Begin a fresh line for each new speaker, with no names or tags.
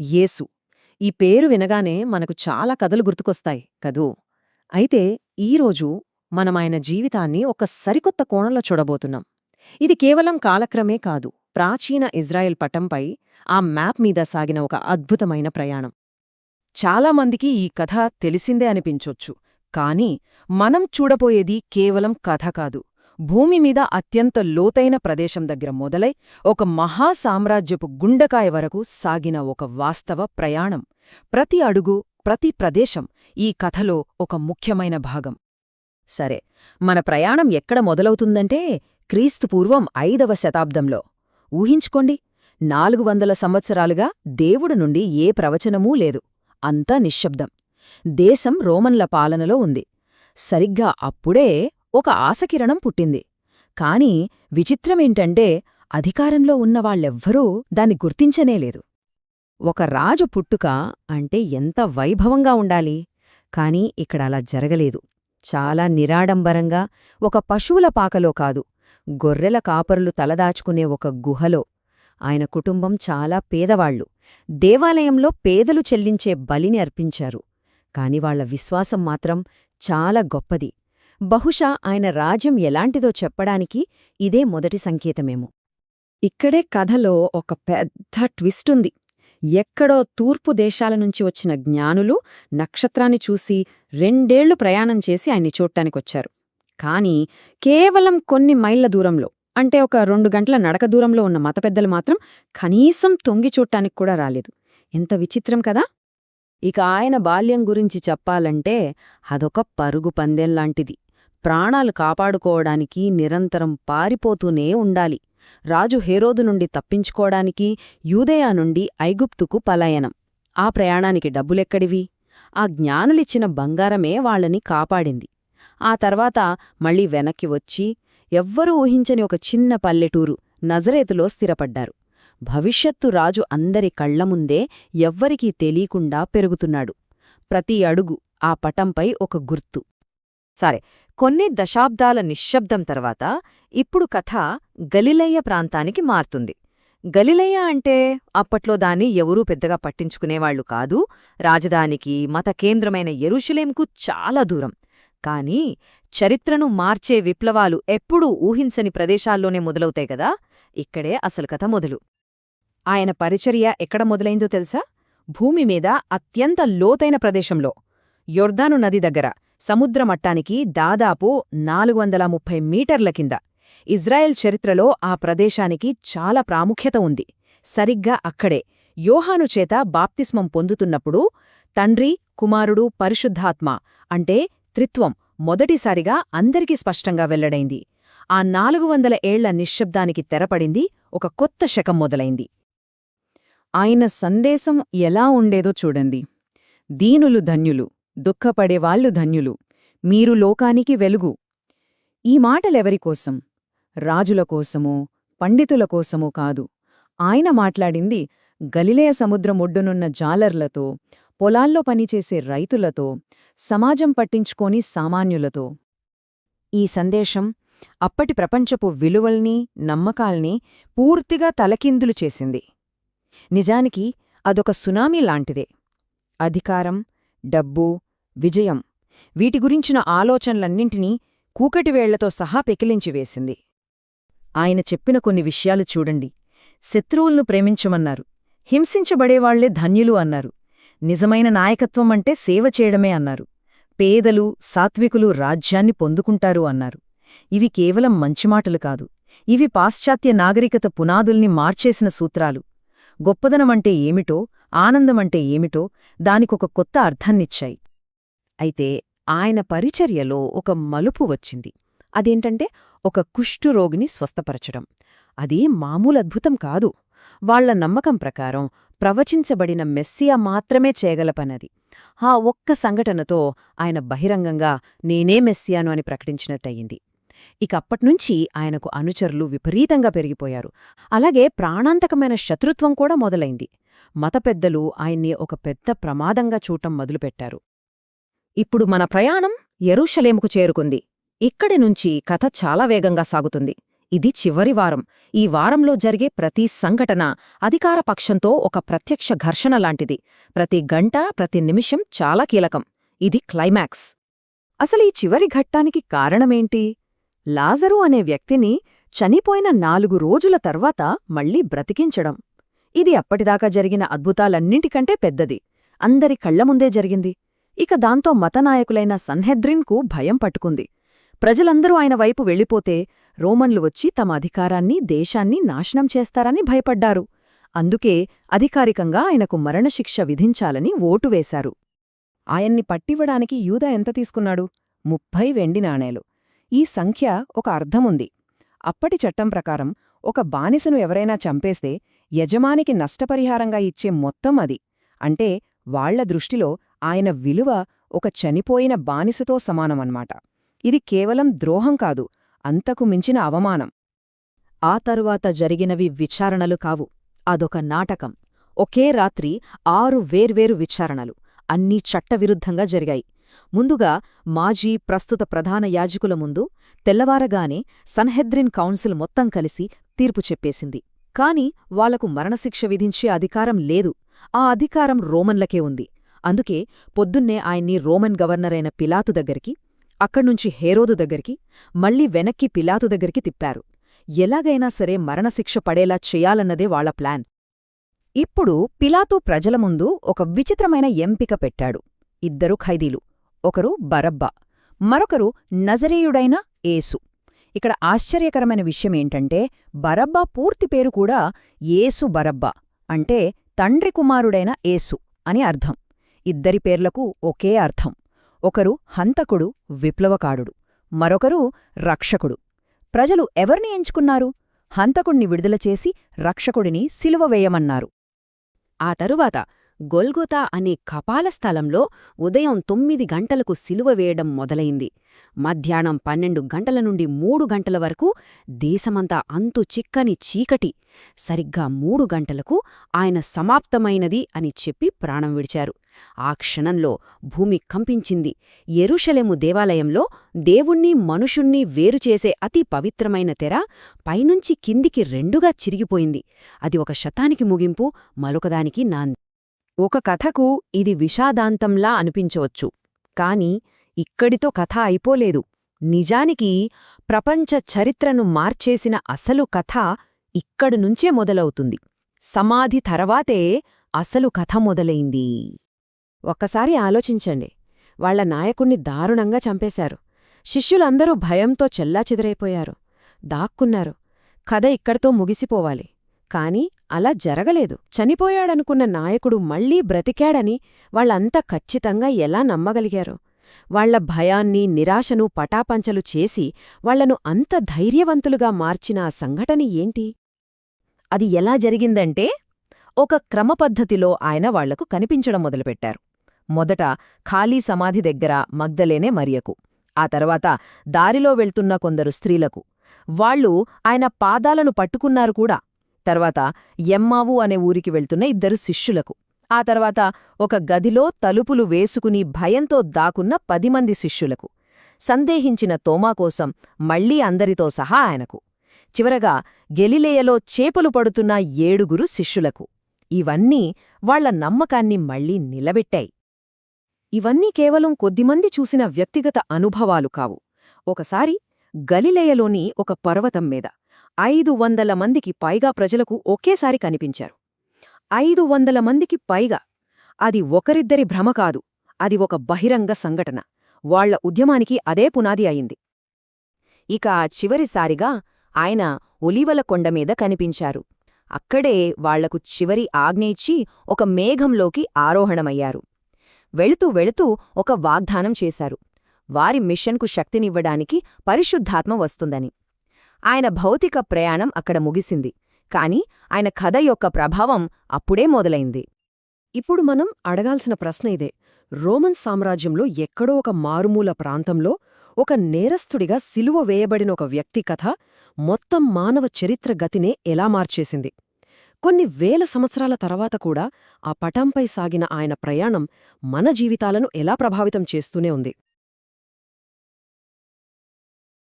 యేసు. ఈ పేరు వినగానే మనకు చాలా కథలు గుర్తుకొస్తాయి కదూ? అయితే ఈరోజు మనమాయన జీవితాన్ని ఒక సరికొత్త కోణంలో చూడబోతున్నాం. ఇది కేవలం కాలక్రమే కాదు ప్రాచీన ఇజ్రాయెల్ పటంపై ఆ మ్యాప్ మీద సాగిన ఒక అద్భుతమైన ప్రయాణం.
చాలామందికి ఈ కథ తెలిసిందే అనిపించొచ్చు కాని మనం చూడబోయేది కేవలం కథ కాదు. భూమి మీద అత్యంత లోతైన ప్రదేశం దగ్గర మొదలై ఒక మహాసామ్రాజ్యపు గుండకాయ వరకు సాగిన ఒక వాస్తవ ప్రయాణం. ప్రతి అడుగు ప్రతి ప్రదేశం ఈ కథలో ఒక ముఖ్యమైన భాగం.
సరే మన ప్రయాణం ఎక్కడ మొదలవుతుందంటే క్రీస్తుపూర్వం ఐదవ శతాబ్దంలో. ఊహించుకోండి నాలుగు వందల సంవత్సరాలుగా దేవుడు నుండి ఏ ప్రవచనమూ లేదు. అంతా నిశ్శబ్దం. దేశం రోమన్ల పాలనలో ఉంది. సరిగ్గా అప్పుడే ఒక ఆశకిరణం పుట్టింది. కాని విచిత్రమేంటంటే అధికారంలో ఉన్నవాళ్ళెవ్వరూ దాన్ని గుర్తించనేలేదు ఒక రాజు పుట్టుక అంటే ఎంత వైభవంగా ఉండాలి? కాని ఇక్కడ అలా జరగలేదు. చాలా నిరాడంబరంగా ఒక పశువుల పాకలో కాదు గొర్రెల కాపరులు తలదాచుకునే ఒక గుహలో. ఆయన కుటుంబం చాలా పేదవాళ్ళు దేవాలయంలో పేదలు చెల్లించే బలిని అర్పించారు. కాని వాళ్ళ విశ్వాసం మాత్రం చాలా గొప్పది. బహుశా ఆయన రాజ్యం ఎలాంటిదో చెప్పడానికి ఇదే మొదటి సంకేతమేమో. ఇక్కడే కథలో ఒక పెద్ద ట్విస్టుంది. ఎక్కడో తూర్పు దేశాల నుంచి వచ్చిన జ్ఞానులు నక్షత్రాన్ని చూసి రెండేళ్ళు ప్రయాణం చేసి ఆయన్ని చూడటానికొచ్చారు కాని కేవలం కొన్ని మైళ్ళ దూరంలో అంటే ఒక రెండు గంటల నడక దూరంలో ఉన్న మతపెద్దలు మాత్రం కనీసం తొంగి చూడటానికి కూడా రాలేదు. ఎంత విచిత్రం కదా! ఇక ఆయన బాల్యం గురించి చెప్పాలంటే అదొక పరుగు పందెంలాంటిది. ప్రాణాలు కాపాడుకోవడానికి నిరంతరం పారిపోతూనే ఉండాలి. రాజు హేరోదు నుండి తప్పించుకోవడానికి యూదయా నుండి ఐగుప్తుకు పలాయనం. ఆ ప్రయాణానికి డబ్బులెక్కడివి? ఆ జ్ఞానులిచ్చిన బంగారమే వాళ్ళని కాపాడింది. ఆ తర్వాత మళ్ళీ వెనక్కి వచ్చి ఎవ్వరూ ఊహించని ఒక చిన్న పల్లెటూరు నజరేతులో స్థిరపడ్డారు. భవిష్యత్తు రాజు అందరి కళ్ళముందే ఎవ్వరికీ తెలీకుండా పెరుగుతున్నాడు. ప్రతి అడుగు ఆ పటంపై ఒక గుర్తు. సరే కొన్ని దశాబ్దాల నిశ్శబ్దం తర్వాత ఇప్పుడు కథ గలిలయ్య ప్రాంతానికి మారుతుంది. గలిలయ్య అంటే అప్పట్లో దాన్ని ఎవరూ పెద్దగా పట్టించుకునేవాళ్ళు కాదు. రాజధానికి మత కేంద్రమైన ఎరుషులేంకు చాలా దూరం. కాని చరిత్రను మార్చే విప్లవాలు ఎప్పుడూ ఊహించని ప్రదేశాల్లోనే మొదలవుతాయి కదా. ఇక్కడే అసలు కథ మొదలు. ఆయన పరిచర్య ఎక్కడ మొదలైందో తెలుసా? భూమి మీద అత్యంత లోతైన ప్రదేశంలో. యొర్దాను నది దగ్గర సముద్రమట్టానికి దాదాపు నాలుగు వందల ముప్పై మీటర్ల కింద. ఇజ్రాయెల్ చరిత్రలో ఆ ప్రదేశానికి చాలా ప్రాముఖ్యత ఉంది. సరిగ్గా అక్కడే యోహాను చేత బాప్తిస్మం పొందుతున్నప్పుడు తండ్రి కుమారుడు పరిశుద్ధాత్మ అంటే త్రిత్వం మొదటిసారిగా అందరికీ స్పష్టంగా వెల్లడైంది. ఆ నాలుగు వందల ఏళ్ళ నిశ్శబ్దానికి తెరపడింది ఒక కొత్త శకం మొదలైంది. ఆయన సందేశం ఎలా ఉండేదో చూడండి. దీనులు ధన్యులు దుఃఖపడేవాళ్ళు ధన్యులు మీరు లోకానికి వెలుగు. ఈ మాటలెవరికోసం రాజుల కోసమో పండితుల కోసమో కాదు. ఆయన మాట్లాడింది గలిలయ సముద్రమొడ్డునున్న జాలర్లతో పొలాల్లో పనిచేసే రైతులతో సమాజం పట్టించుకోని సామాన్యులతో. ఈ సందేశం అప్పటి ప్రపంచపు విలువల్ని నమ్మకాల్ని పూర్తిగా తలకిందులు చేసింది. నిజానికి అదొక సునామీ లాంటిదే. అధికారం డబ్బు విజయం వీటి గురించిన ఆలోచనలన్నింటినీ కూకటివేళ్ళతో సహా పెకిలించివేసింది ఆయన చెప్పిన కొన్ని విషయాలు చూడండి. శత్రువులను ప్రేమించమన్నారు. హింసించబడేవాళ్ళే ధన్యులు అన్నారు. నిజమైన నాయకత్వం అంటే సేవ చేయడమే అన్నారు. పేదలు సాత్వికులు రాజ్యాన్ని పొందుకుంటారు అన్నారు. ఇవి కేవలం మంచిమాటలు కాదు. ఇవి పాశ్చాత్య నాగరికత పునాదుల్ని మార్చేసిన సూత్రాలు. గొప్పదనమంటే ఏమిటో ఆనందమంటే ఏమిటో దానికొక కొత్త అర్థాన్నిచ్చాయి. అయితే ఆయన పరిచర్యలో ఒక మలుపు వచ్చింది. అదేంటంటే ఒక కుష్ఠురోగిని స్వస్థపరచడం. అది మామూలు అద్భుతం కాదు. వాళ్ళ నమ్మకం ప్రకారం ప్రవచించబడిన మెస్సియా మాత్రమే చేయగల పనది. ఆ ఒక్క సంఘటనతో ఆయన బహిరంగంగా నేనే మెస్సియాను అని ప్రకటించినట్టయింది. ఇకప్పట్నుంచి ఆయనకు అనుచరులు విపరీతంగా పెరిగిపోయారు. అలాగే ప్రాణాంతకమైన శత్రుత్వం కూడా మొదలైంది. మత పెద్దలు ఆయన్ని ఒక పెద్ద ప్రమాదంగా చూడటం మొదలుపెట్టారు. ఇప్పుడు మన ప్రయాణం ఎరుషలేముకు చేరుకుంది. ఇక్కడి నుంచి కథ చాలా వేగంగా సాగుతుంది. ఇది చివరి వారం. ఈ వారంలో జరిగే ప్రతి సంఘటన అధికార పక్షంతో ఒక ప్రత్యక్ష ఘర్షణ లాంటిది. ప్రతి గంట ప్రతి నిమిషం చాలా కీలకం. ఇది క్లైమాక్స్. అసలు ఈ చివరి ఘట్టానికి కారణమేంటి? లాజరు అనే వ్యక్తిని చనిపోయిన నాలుగు రోజుల తర్వాత మళ్ళీ బ్రతికించడం. ఇది అప్పటిదాకా జరిగిన అద్భుతాలన్నింటికంటే పెద్దది. అందరి కళ్ళముందే జరిగింది. ఇక దాంతో మతనాయకులైన సన్హెద్రిన్కు భయం పట్టుకుంది. ప్రజలందరూ ఆయన వైపు వెళ్ళిపోతే రోమన్లు వచ్చి తమ అధికారాన్ని దేశాన్ని నాశనం చేస్తారని భయపడ్డారు. అందుకే అధికారికంగా ఆయనకు మరణశిక్ష విధించాలని ఓటు వేశారు. ఆయన్ని పట్టివ్వడానికి యూదా ఎంత తీసుకున్నాడు? ముప్పై వెండి నాణేలు. ఈ సంఖ్య ఒక అర్థముంది. అప్పటి చట్టం ప్రకారం ఒక బానిసను ఎవరైనా చంపేస్తే యజమానికి నష్టపరిహారంగా ఇచ్చే మొత్తం అది. అంటే వాళ్ళ దృష్టిలో ఆయన విలువ ఒక చనిపోయిన బానిసతో సమానమన్నమాట. ఇది కేవలం ద్రోహం కాదు అంతకు మించిన అవమానం. ఆ తరువాత జరిగినవి విచారణలు కావు. అదొక నాటకం. ఒకే రాత్రి ఆరు వేర్వేరు విచారణలు. అన్నీ చట్టవిరుద్ధంగా జరిగాయి. ముందుగా మాజీ ప్రస్తుత ప్రధాన యాజకుల ముందు తెల్లవారగానే సన్హెద్రిన్ కౌన్సిల్ మొత్తం కలిసి తీర్పు చెప్పేసింది. కాని వాళ్ళకు మరణశిక్ష విధించే అధికారం లేదు. ఆ అధికారం రోమన్లకే ఉంది. అందుకే పొద్దున్నే ఆయన్ని రోమన్ గవర్నరైన పిలాతు దగ్గరికి అక్కడ్నుంచి హేరోదు దగ్గరికి మళ్ళీ వెనక్కి పిలాతు దగ్గరికి తిప్పారు. ఎలాగైనా సరే మరణశిక్ష పడేలా చేయాలన్నదే వాళ్ళ ప్లాన్. ఇప్పుడు పిలాతు ప్రజల ముందు ఒక విచిత్రమైన ఎంపిక పెట్టాడు. ఇద్దరు ఖైదీలు. ఒకరు బరబ్బా మరొకరు నజరేయుడైన ఏసు ఇక్కడ ఆశ్చర్యకరమైన విషయమేంటంటే బరబ్బా పూర్తి పేరు కూడా ఏసు బరబ్బా అంటే తండ్రి కుమారుడైన ఏసు అని అర్థం. ఇద్దరి పేర్లకు ఒకే అర్థం. ఒకరు హంతకుడు విప్లవకారుడు మరొకరు రక్షకుడు. ప్రజలు ఎవర్ని ఎంచుకున్నారు? హంతకుణ్ణి విడుదల చేసి రక్షకుడిని సిలువవేయమన్నారు ఆ తరువాత గొల్గొతా అనే కపాల స్థలంలో ఉదయం తొమ్మిది గంటలకు సిలువ వేయడం మొదలైంది. మధ్యాహ్నం పన్నెండు గంటల నుండి మూడు గంటల వరకు దేశమంతా అంతు చిక్కని చీకటి. సరిగ్గా మూడు గంటలకు ఆయన సమాప్తమైనది అని చెప్పి ప్రాణం విడిచారు. ఆ క్షణంలో భూమి కంపించింది. ఎరుషలెము దేవాలయంలో దేవుణ్ణి మనుషుణ్ణి వేరుచేసే అతి పవిత్రమైన తెర పైనుంచి కిందికి రెండుగా చిరిగిపోయింది. అది ఒక శతానికి ముగింపు మరొకదానికి నాంది. ఒక కథకు ఇది విషాదాంతంలా అనిపించవచ్చు. కాని ఇక్కడితో కథ అయిపోలేదు. నిజానికి ప్రపంచ చరిత్రను మార్చేసిన అసలు కథ ఇక్కడినుంచే మొదలవుతుంది. సమాధి తర్వాతే అసలు కథ మొదలైంది. ఒక్కసారి ఆలోచించండి. వాళ్ళ నాయకుణ్ణి దారుణంగా చంపేశారు. శిష్యులందరూ భయంతో చెల్లాచెదిరైపోయారు. దాక్కున్నారు. కథ ఇక్కడితో ముగిసిపోవాలి. కాని అలా జరగలేదు. చనిపోయాడనుకున్న నాయకుడు మళ్ళీ బ్రతికాడని వాళ్ళంతా ఖచ్చితంగా ఎలా నమ్మగలిగారు? వాళ్ళ భయాన్ని నిరాశను పటాపంచలు చేసి వాళ్ళను అంత ధైర్యవంతులుగా మార్చిన ఆ సంఘటన ఏంటి? అది ఎలా జరిగిందంటే ఒక క్రమపద్ధతిలో ఆయన వాళ్ళకు కనిపించడం మొదలుపెట్టారు. మొదట ఖాళీ సమాధి దగ్గర మగ్దలేనే మరియకు ఆ తర్వాత దారిలో వెళ్తున్న కొందరు స్త్రీలకు. వాళ్ళు ఆయన పాదాలను పట్టుకున్నారు కూడా. తర్వాత ఎమ్మావు అనే ఊరికి వెళ్తున్న ఇద్దరు శిష్యులకు. ఆ తర్వాత ఒక గదిలో తలుపులు వేసుకుని భయంతో దాకున్న పది మంది శిష్యులకు. సందేహించిన తోమా కోసం మళ్ళీ అందరితో సహా ఆయనకు. చివరగా గెలిలేయలో చేపలు పడుతున్న ఏడుగురు శిష్యులకు. ఇవన్నీ వాళ్ళ నమ్మకాన్ని మళ్ళీ నిలబెట్టాయి. ఇవన్నీ కేవలం కొద్దిమంది చూసిన వ్యక్తిగత అనుభవాలు కావు. ఒకసారి గలిలేయలోని ఒక పర్వతం మీద ఐదు వందల మందికి పైగా ప్రజలకు ఒకేసారి కనిపించారు. ఐదు వందల మందికి పైగా అది ఒకరిద్దరి భ్రమ కాదు అది ఒక బహిరంగ సంఘటన. వాళ్ళ ఉద్యమానికి అదే పునాది అయింది. ఇక ఆ చివరిసారిగా ఆయన ఒలీవల కొండమీద కనిపించారు. అక్కడే వాళ్ళకు చివరి ఆజ్ఞ ఇచ్చి ఒక మేఘంలోకి ఆరోహణమయ్యారు. వెళుతూ వెళుతూ ఒక వాగ్దానం చేశారు. వారి మిషన్కు శక్తినివ్వడానికి పరిశుద్ధాత్మ వస్తుందని. ఆయన భౌతిక ప్రయాణం అక్కడ ముగిసింది. కాని ఆయన కథ యొక్క ప్రభావం అప్పుడే మొదలైంది. ఇప్పుడు మనం అడగాల్సిన ప్రశ్న ఇదే. రోమన్ సామ్రాజ్యంలో ఎక్కడో ఒక మారుమూల ప్రాంతంలో ఒక నేరస్థుడిగా సిలువ వేయబడిన ఒక వ్యక్తి కథ మొత్తం మానవ చరిత్ర గతినే ఎలా మార్చేసింది. కొన్ని వేల సంవత్సరాల తర్వాత కూడా ఆ పటంపై సాగిన ఆయన ప్రయాణం మన జీవితాలను ఎలా ప్రభావితం చేస్తూనే ఉంది.